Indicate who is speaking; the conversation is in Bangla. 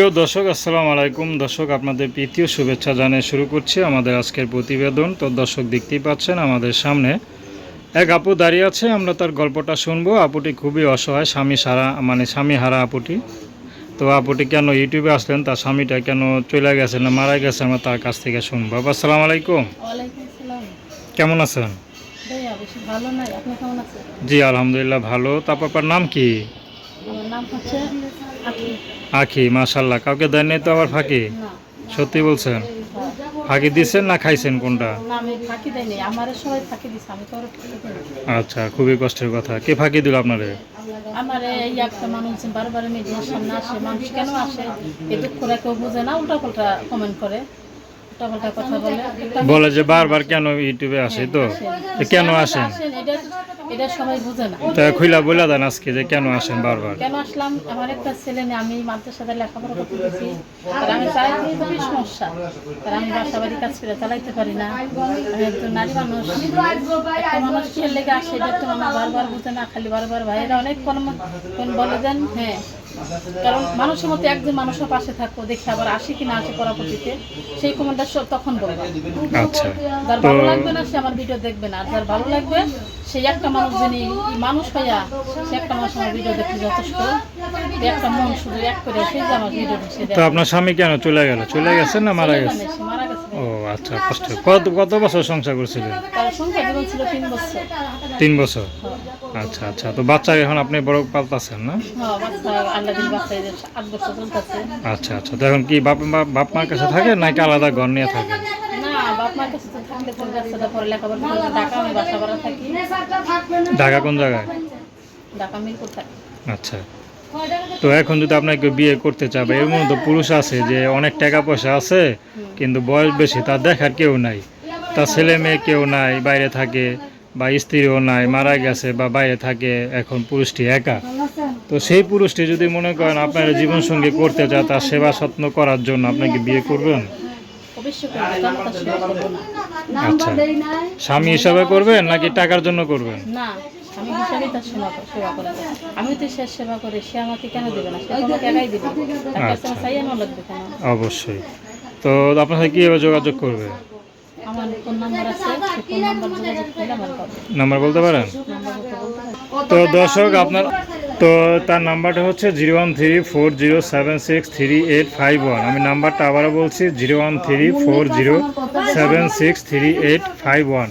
Speaker 1: প্রিয় দর্শক আসসালামু আলাইকুম। দর্শক আপনাদের প্রীতীয় শুভেচ্ছা জানিয়ে শুরু করছি আমাদের আজকের প্রতিবেদন। তো দর্শক দেখতেই পাচ্ছেন আমাদের সামনে এক আপু দাঁড়িয়ে আছে। আমরা তার গল্পটা শুনব। আপুটি খুবই অসহায় স্বামী সারা মানে স্বামী হারা আপুটি। তো আপুটি কেন ইউটিউবে আসলেন তার স্বামীটা কেন চলে গেছে না মারা গেছে আমরা তার কাছ থেকে শুনব। আপু আসসালামু আলাইকুম। কেমন আছেন? জি আলহামদুলিল্লাহ ভালো। তারপর আপনার নাম কি?
Speaker 2: আখি
Speaker 1: মাশাল্লাহ কাউকে দেন নাই তো আবার ফাঁকি? সত্যি বলছেন। ফাঁকি দিচ্ছেন না খাইছেন কোনটা? আচ্ছা খুবই কষ্টের কথা। কে ফাঁকি দিল আপনারে?
Speaker 2: আমার এই একটা মানুষ কেন আসে? এই দুঃখরা কেউ বোঝে না উল্টা পাল্টা কমেন্ট করে। বলে।
Speaker 1: যে বারবার কেন ইউটিউবে আসে তো? কেন আসেন?
Speaker 2: আসেন এটা এটা সবাই বোঝে না।
Speaker 1: তা খুইলা বলে দেন আজকে যে কেন আসেন বারবার?
Speaker 2: কেন আসলাম? আমার একটা ছেলে নিয়ে আমি মাদ্রাসাতে লেখাপড়া করতে আর আমি চালাইতে খুবই সমস্যা। আর আমি বাসা বাড়ি কাজ করে চালাইতে পারি না। আমি একজন নারী মানুষ। একটা মানুষ কি লেগে আসে এটা তো আমার বারবার বুঝে না খালি বারবার ভাইয়েরা অনেক কর্ম বলে দেন? হ্যাঁ। কারণ মানুষের মতো একজন মানুষের পাশে থাকব দেখি আবার আসে কি না আসে পরবর্তীতে। সেই কমেন্টটা সব তখন বলব।
Speaker 1: আচ্ছা।
Speaker 2: যার ভালো লাগবে না সে আমার ভিডিও দেখবে না। আর যার ভালো লাগবে সেই একটা মানুষ যিনি মানুষ হইয়া সে একটা মানুষ আমার ভিডিও দেখতে যথেষ্ট। একটা মন শুধু এক করে সেই যে আমার ভিডিও
Speaker 1: তো আপনার স্বামী কেন চলে গেল? চলে গেছে না মারা গেছে?
Speaker 2: মারা গেছে।
Speaker 1: আচ্ছা কষ্ট কত কত বছর সংসার করছিলেন?
Speaker 2: তিন বছর।
Speaker 1: আচ্ছা আচ্ছা তো বাচ্চা এখন আপনি বড় পাল্টাছেন না?
Speaker 2: হ্যাঁ
Speaker 1: আচ্ছা আচ্ছা তো এখন কি বাপ বাপ মার কাছে থাকে নাকি আলাদা ঘর নিয়ে থাকে?
Speaker 2: ঢাকা
Speaker 1: কোন জায়গায়? আচ্ছা তো এখন যদি আপনাকে বিয়ে করতে চাবে, এর মধ্যে পুরুষ আছে যে অনেক টাকা পয়সা আছে, কিন্তু বয়স বেশি, তার দেখার কেউ নাই। তার ছেলে মেয়ে কেউ নাই, বাইরে থাকে, বা স্ত্রীও নাই, মারা গেছে বা বাইরে থাকে, এখন পুরুষটি একা। তো সেই পুরুষটি যদি মনে করেন আপনার জীবনসঙ্গী করতে চায়, তার সেবা যত্ন করার জন্য আপনাকে বিয়ে করবেন? আচ্ছা। স্বামী হিসাবে করবেন নাকি টাকার জন্য করবেন?
Speaker 2: না। আমি হিসাবেই তার সেবা কর- সেবা করব। আমি তো সে সেবা করে সে আমাকে কেন দেবে না? সে আমাকে একাই দিবে। তার কাছে চাই আমার লাগবে কেন?
Speaker 1: অবশ্যই। তো আপনার সাথে কীভাবে যোগাযোগ করবে?
Speaker 2: আমার ফোন নাম্বার আছে ফোন নাম্বার যোগাযোগ করলে আমার
Speaker 1: নাম্বার বলতে পারেন? তো দর্শক আপনার তো তার নাম্বারটা হচ্ছে zero one three four zero seven six three eight five one. আমি নাম্বারটা আবারও বলছি zero one three four zero seven six three eight five one.